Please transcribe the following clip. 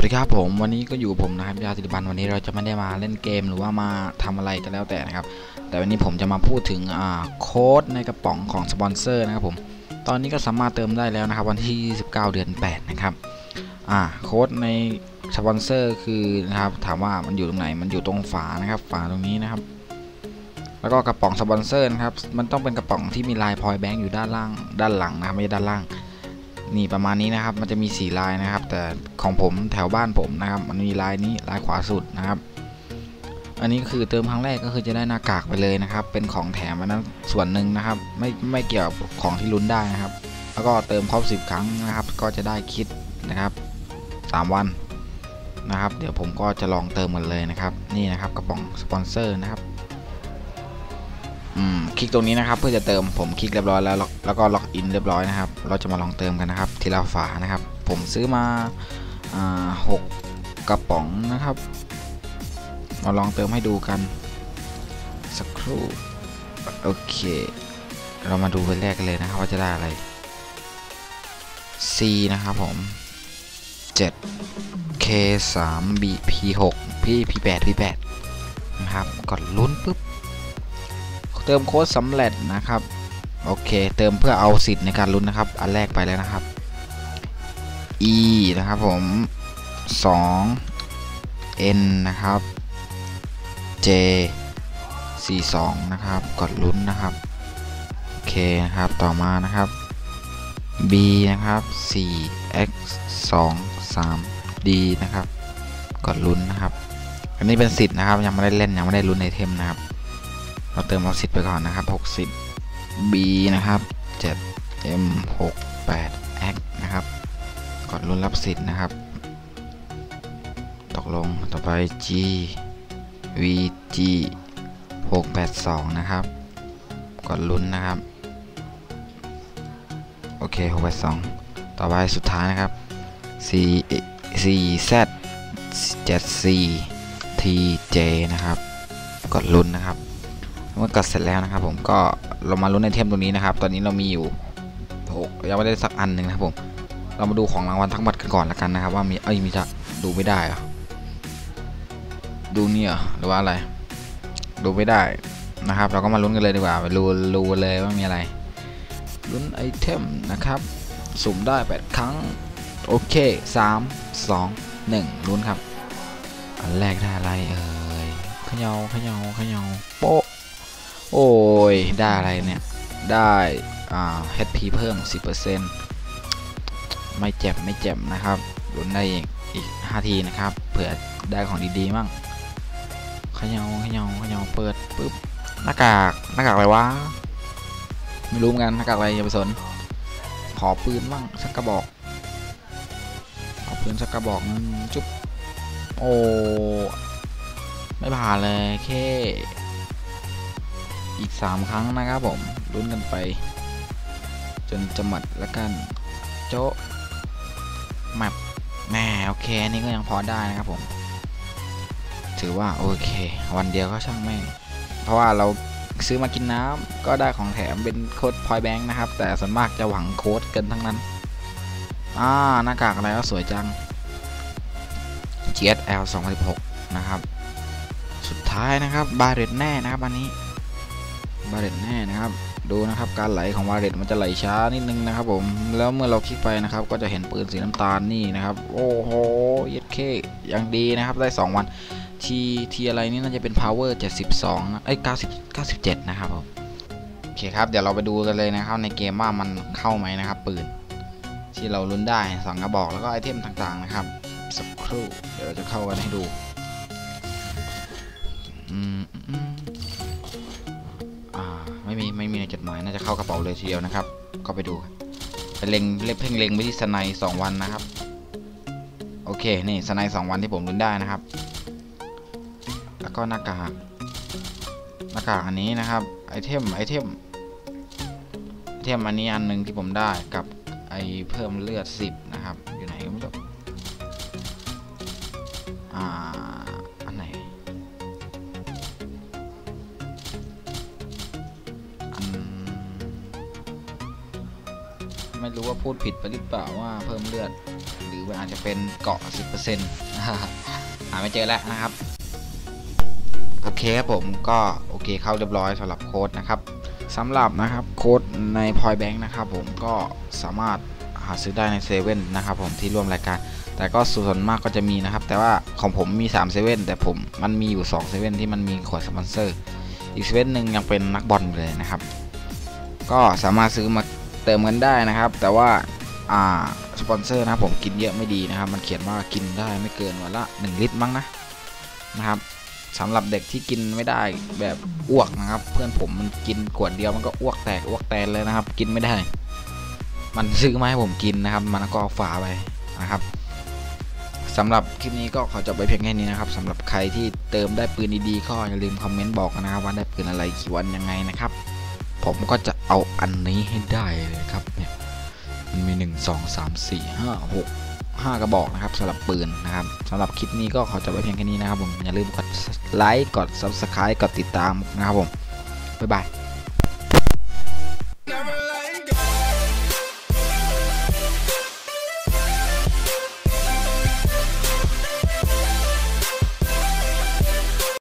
วัสดีครับผมวันนี้ก็อยู่ผมนะครับยาติบันวันนี้เราจะไม่ได้มาเล่นเกมหรือว่ามาทำอะไรก็แล้วแต่นะครับ แต่วันนี้ผมจะมาพูดถึงอ่าโค้ดในกระป๋องของสปอนเซอร์นะครับผมตอนนี้ก็สามารถเติมได้แล้วนะครับ วันที่29เดือน 8 นะครับอ่าโค้ดในสปอนเซอร์คือนะครับถามว่ามันอยู่ตรงไหนมันอยู่ตรงฝานะครับ ฝาตรงนี้นะครับ แล้วก็กระป๋องสปอนเซอร์นะครับมันต้องเป็นกระป๋องที่มีลายพอยแบงค์อยู่ด้านล่าง ด้านหลังนะครับไม่ใช่ด้านล่าง นี่ประมาณนี้นะครับ มันจะมี 4 ลายนะครับ แต่ของผมแถวบ้านผมนะครับ มันมีลายนี้ลายขวาสุดนะครับ อันนี้คือเติมครั้งแรกก็คือจะได้หน้ากากไปเลยนะครับ เป็นของแถมอันนั้นส่วนหนึ่งนะครับ ไม่ไม่เกี่ยวกับของที่ลุ้นได้นะครับ แล้วก็เติมครบ 10 ครั้งนะครับ ก็จะได้คิดนะครับ 3 วันนะครับ เดี๋ยวผมก็จะลองเติมกันเลยนะครับ นี่นะครับกระป๋องสปอนเซอร์นะครับ อืมคลิกตรงนี้นะครับ เพื่อจะเติมผมคลิกเรียบร้อยแล้วแล้วก็ล็อกอินเรียบร้อยนะครับ เราจะมาลองเติมกันนะครับ ทีละฝานะครับ ผมซื้อมาอ่าหกกระป๋องนะครับ มาลองเติมให้ดูกันสักครู่โอเค เรามาดูเป็นแรกกันเลยนะครับว่าจะได้อะไร C นะครับผม 7 K 3 B P 6 P P 8 P 8นะครับกดลุ้นปุ๊บ เติมโค้ดสำเร็จนะครับ โอเค เติมเพื่อเอาสิทธิ์ในการลุ้นนะครับ อันแรกไปแล้วนะครับ E นะครับผม 2 N นะครับ J 42 นะครับ กดลุ้นนะครับ โอเคนะครับ ต่อมานะครับ B นะครับ 4 X 2 3 D นะครับ กดลุ้นนะครับ อันนี้เป็นสิทธิ์นะครับ ยังไม่ได้เล่น ยังไม่ได้ลุ้นไอเทมนะครับ เราเติมเอาสิทธิ์ไปก่อนนะครับ 60 B นะครับ 7 M 68 X นะครับ กดลุ้นรับสิทธิ์นะครับ ตกลงต่อไป G V G 682 นะครับ กดลุ้นนะครับ โอเค 682 ต่อไปสุดท้ายนะครับ C C Z 74 T J นะครับ กดลุ้นนะครับ เมื่อกดเสร็จแล้วนะครับ ผมก็เรามาลุ้นไอเทมตรงนี้นะครับ ตอนนี้เรามีอยู่หกยังไม่ได้สักอันหนึ่งนะครับผม เรามาดูของรางวัลทั้งหมดกันก่อนละกันนะครับ ว่ามีเอ้ยมีจะดูไม่ได้อะดูเนี่ยหรือว่าอะไร ดูไม่ได้นะครับ เราก็มาลุ้นกันเลยดีกว่าไปรูรูเลยว่ามีอะไรลุ้นไอเทมนะครับสุ่มได้แปดครั้ง โอเคสามสองหนึ่งลุ้นครับ อันแรกได้อะไรเอ่ยเขยาเขยาเขยาโป๊ะ โอ้ย ได้อะไรเนี่ย ได้อ่า HP เพิ่ม 10%ไม่เจ็บไม่เจ็บนะครับลุ้นได้อีกอีก 5 ทีนะครับ เผื่อได้ของดีๆมั่งขยาเขยาเขยาเปิดปุ๊บหน้ากากหน้ากากอะไรวะไม่รู้เหมือนกันหน้ากากอะไรอย่าไปสน ขอปืนมั่งสักกระบอก ขอปืนสักกระบอกนึงจุ๊บโอ้ไม่ผ่านเลยแค่ อีก 3 ครั้งนะครับผมลุ้นกันไป จนจะหมดแล้วกันโจ๊ะแมปแม่โอเคอันนี้ก็ยังพอได้นะครับผม ถือว่าโอเค วันเดียวก็ช่างแม่งเพราะว่าเราซื้อมากินน้ำก็ได้ของแถมเป็นโค้ดพอยแบงค์นะครับ แต่ส่วนมากจะหวังโค้ดกินทั้งนั้น อ่าหน้ากากอะไรก็สวยจัง GSL 2016 นะครับ สุดท้ายนะครับ บาเรตแน่นะครับอันนี้ บาเรตแน่นะครับ ดูนะครับการไหลของบาเรตมันจะไหลช้านิดนึงนะครับผมแล้วเมื่อเราคลิกไปนะครับ ก็จะเห็นปืนสีน้ำตาลนี่นะครับ โอ้โหเย็ดเคยังดีนะครับได้ 2 วันทีทีอะไรนี่น่าจะเป็น power 72นะเอ้ย90 97 นะครับผมโอเคครับเดี๋ยวเราไปดูกันเลยนะครับในเกมว่ามันเข้าไหมนะครับปืนที่เราลุ้นได้สองกระบอกแล้วก็ไอเทมต่างๆนะครับสักครู่เดี๋ยวเราจะเข้ากันให้ดูอืม ม่มีไม่มีในจดหมายน่าจะเข้ากระเป๋าเลยทีเดียวนะครับ ก็ไปดูไปเล็งเล็บเพ่งเล็งไปที่สไนสองวันนะครับ โอเคนี่สไนสองวันที่ผมลุ้นได้นะครับ แล้วก็หน้ากากหน้ากากอันนี้นะครับไอเทมไอเทมไอเทมอันนี้อันหนึ่งที่ผมได้กับไอเพิ่มเลือด10 ไม่รู้ว่าพูดผิดไปหรือเปล่าว่าเพิ่มเลือด หรือแบบอาจจะเป็นเกาะ 10%หาไม่เจอแล้วนะครับ โอเคครับผมก็โอเคเข้าเรียบร้อยสำหรับโค้ดนะครับสำหรับนะครับโค้ดใน Point Bank นะครับผมก็สามารถหาซื้อได้ในเซเว่นนะครับผมที่ร่วมรายการ แต่ก็ส่วนมากก็จะมีนะครับ แต่ว่าของผมมี3เซเว่นแต่ผมมันมีอยู่2เซเว่นที่มันมีขวดสปอนเซอร์ อีกเซเว่นหนึ่งยังเป็นนักบอลเลยนะครับ ก็สามารถซื้อมา เติมกันได้นะครับ แต่ว่าอ่าสปอนเซอร์นะครับผมกินเยอะไม่ดีนะครับ มันเขียนว่ากินได้ไม่เกินวันละ 1 ลิตรมั้งนะนะครับสำหรับเด็กที่กินไม่ได้แบบอ้วกนะครับ เพื่อนผมมันกินขวดเดียวมันก็อ้วกแตกอ้วกแตนเลยนะครับ กินไม่ได้ มันซื้อมาให้ผมกินนะครับ มันก็เอาฝาไปนะครับสำหรับคลิปนี้ก็ขอจบไปเพียงแค่นี้นะครับสำหรับใครที่เติมได้ปืนดีๆก็อย่าลืมคอมเมนต์บอกนะครับว่าได้ปืนอะไรกี่วันยังไงนะครับ ผมก็จะ เอาอันนี้ให้ได้เลยครับเนี่ยมันมี 1 2 3 4 5 6 5 กระบอกนะครับสำหรับปืนนะครับสำหรับคลิปนี้ก็ขอจบไปเพียงแค่นี้นะครับผมอย่าลืมกดไลค์กด Subscribe กดติดตามนะครับผมบ๊ายบาย